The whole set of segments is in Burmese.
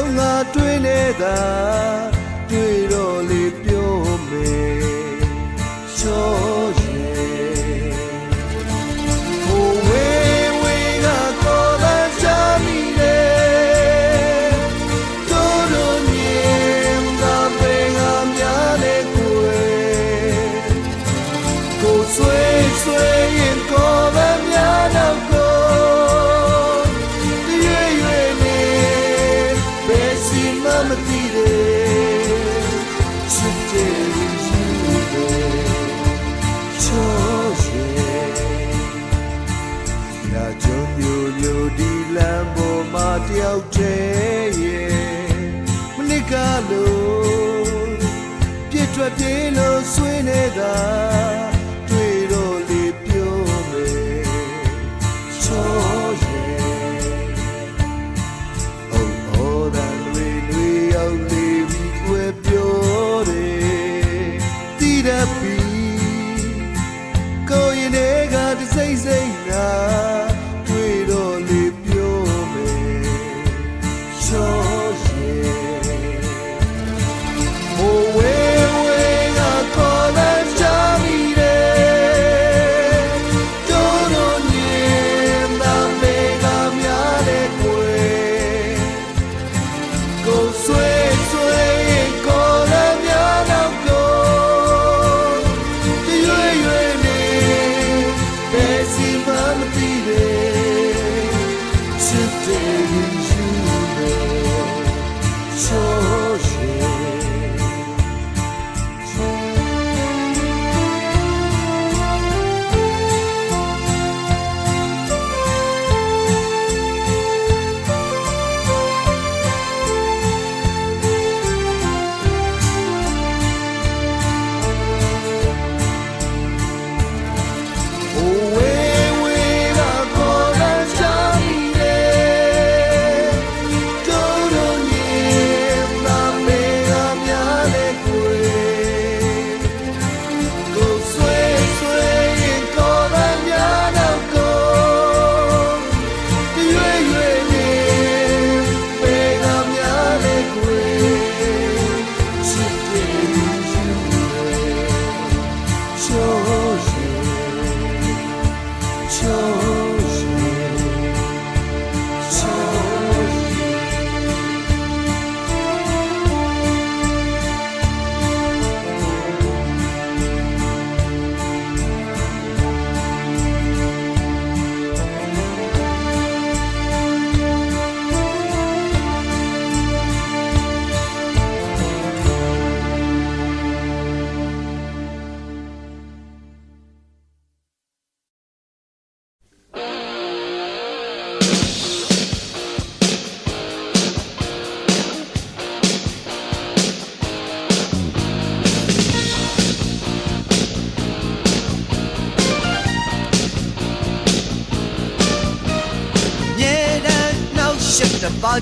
လုံးငါတွေ့နေတာ ဆွေးနေတာ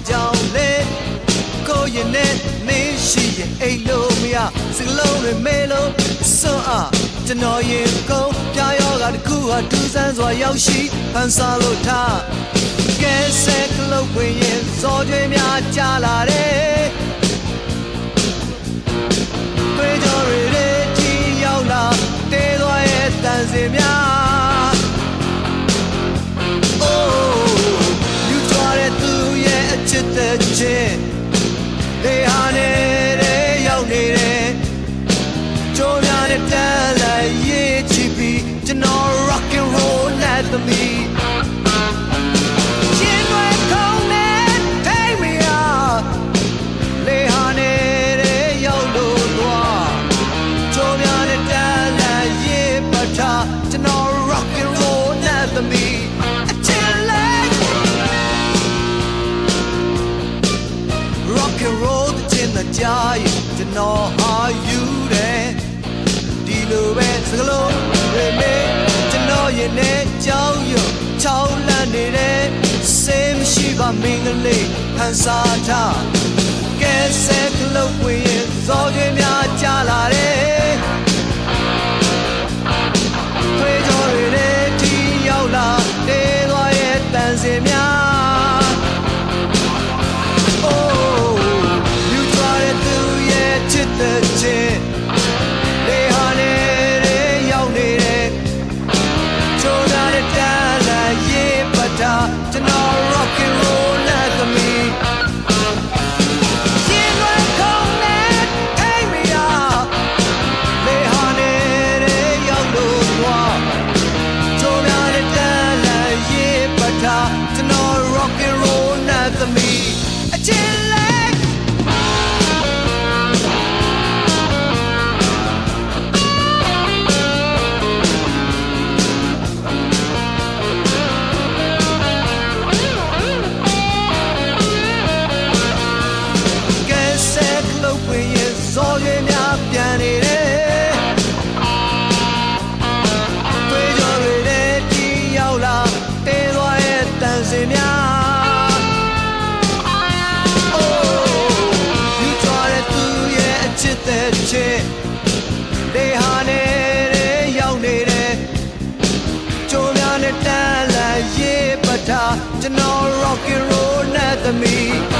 ကြောင့်လေကိုရင်နဲ့မင်းရှိရင်အိတ်လို့မရစကလုံးတွေမေလို့စွန့်အားကျွန်တော်ရင်ကုန်ပြရောကတခုဟာဒူးဆန်းစွာရောက်ရှိဖန်ဆာလို့ထားကဲဆက်ကလုတ်ဝင်ရင်စော်ကြွေးများကြလာတယ် ယူတယ်ဒီလိုပဲစကလုံးတွေမေးကျွန်တော်ရင်နဲ့ကြောင်းရုံချောင်းလန့်နေတယ်စေမရှိပါမင်္ဂလေးဟန်စာထားကဲဆက်ကလုံးဝင်ရင်ဇော်ကြီးများကြလာတယ် to know, rock and roll, neither me.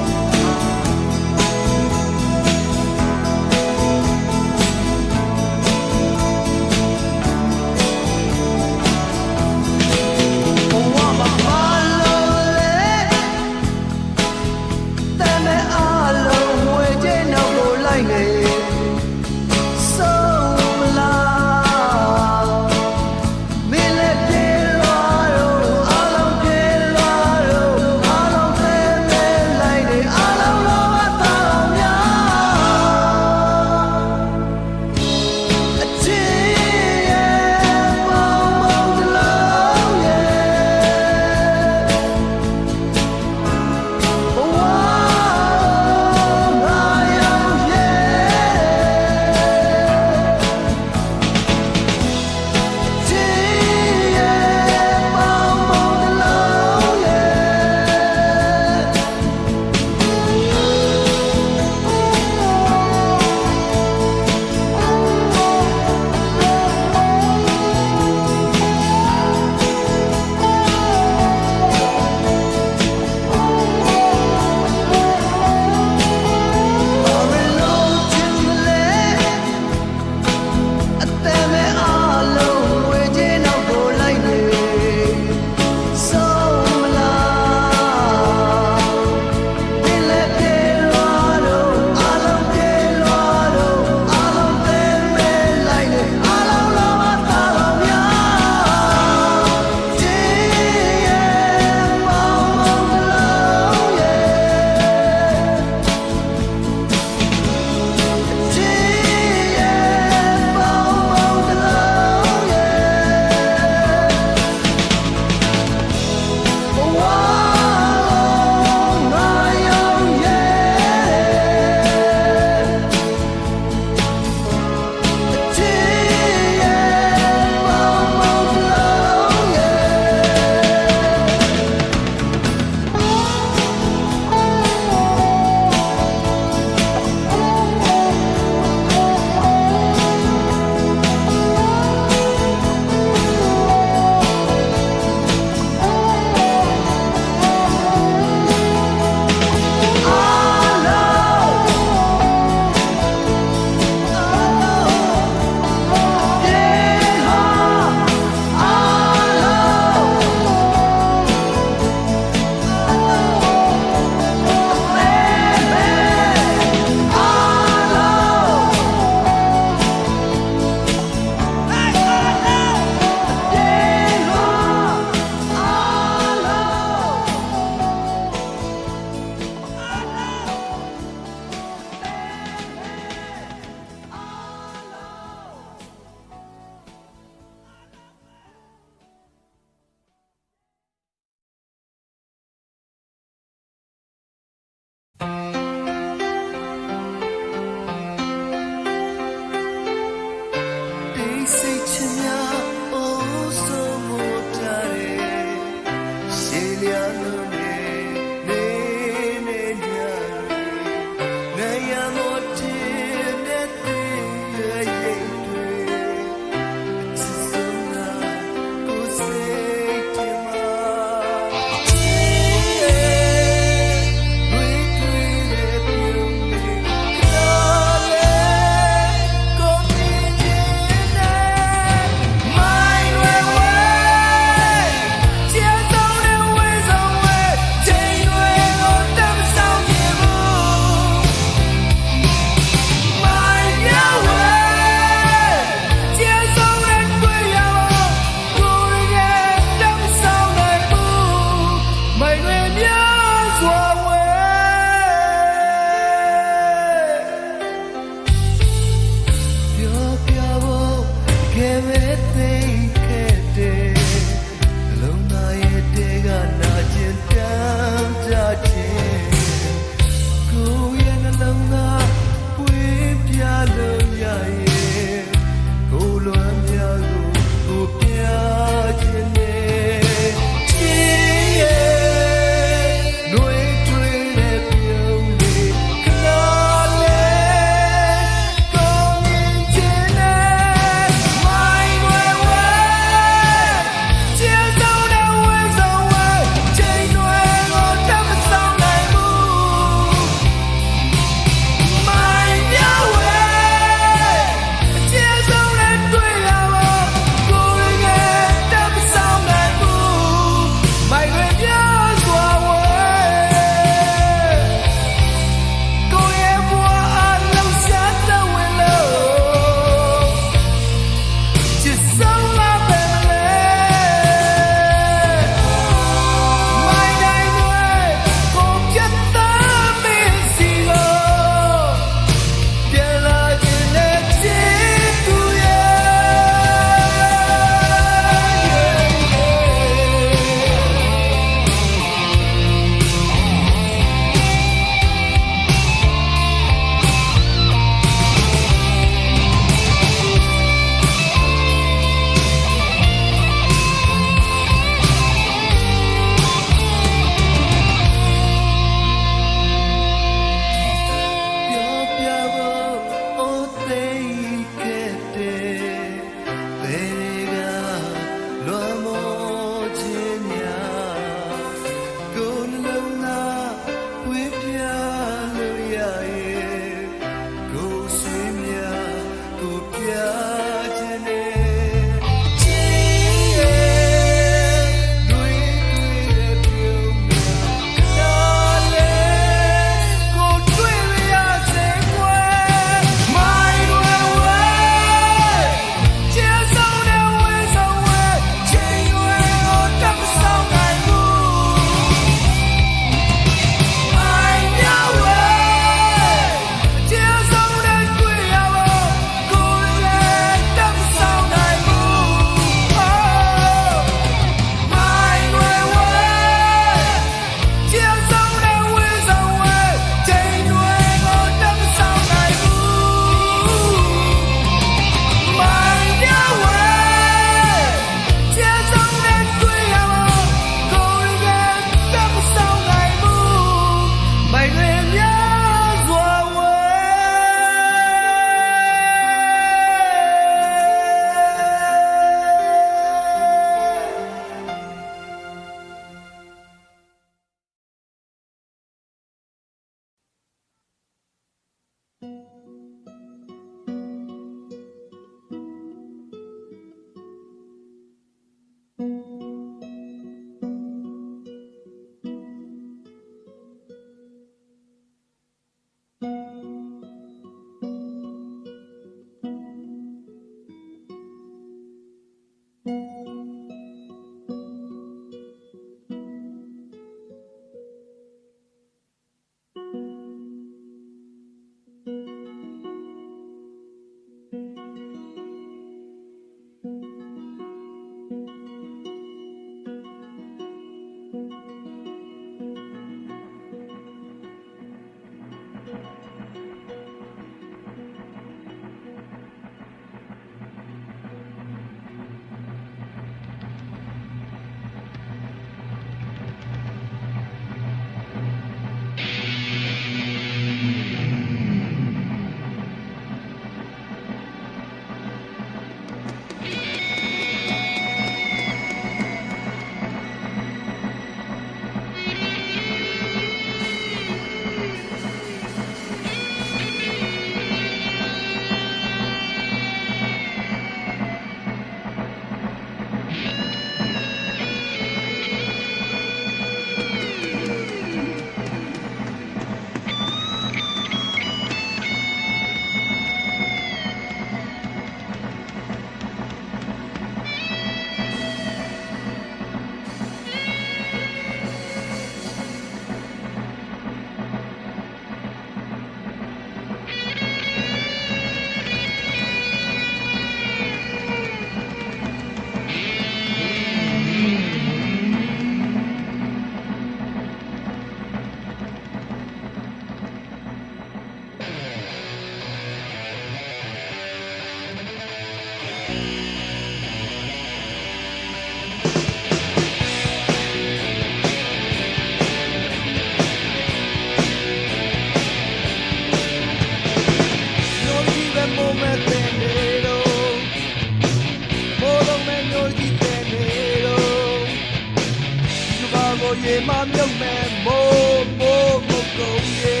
ရေမမြုပ်မဲ့မိုးမိုးမကုန်ရေ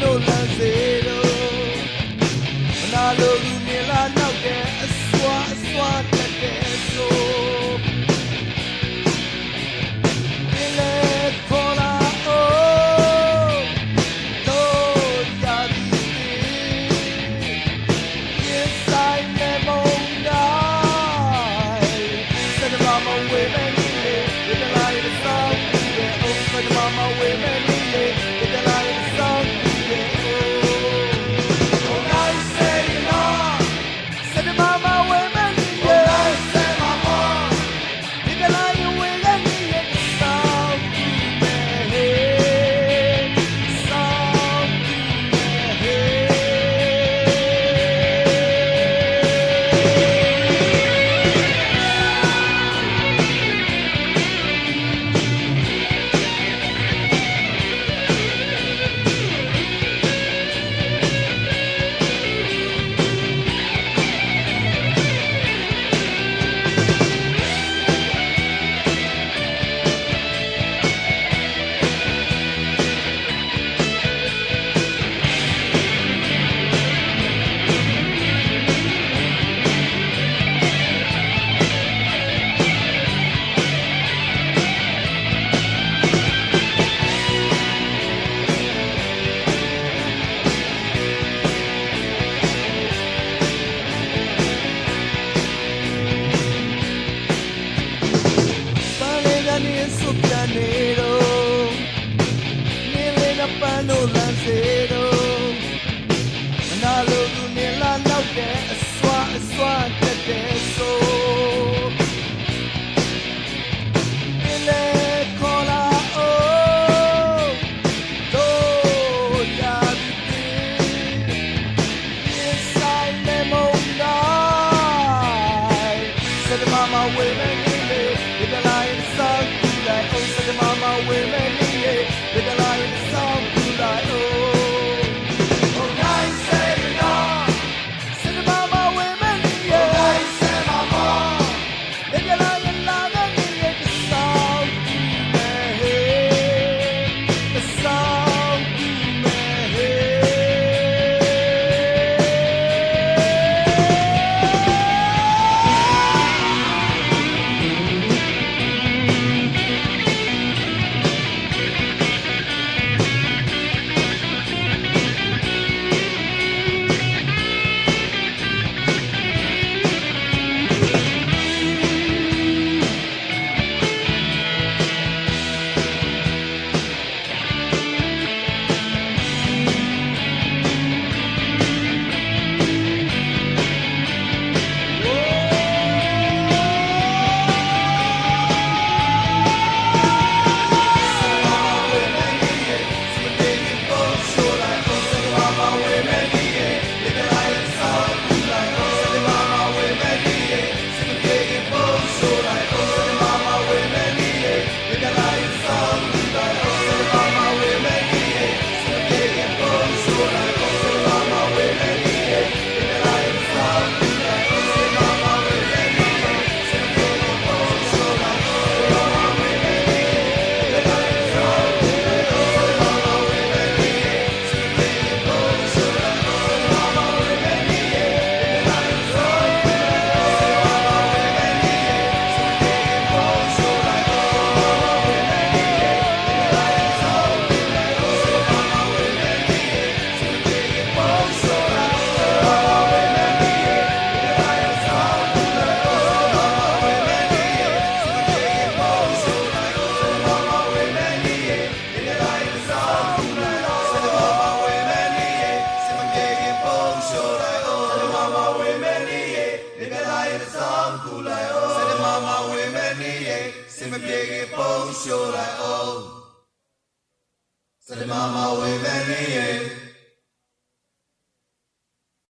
နိုလန်စေ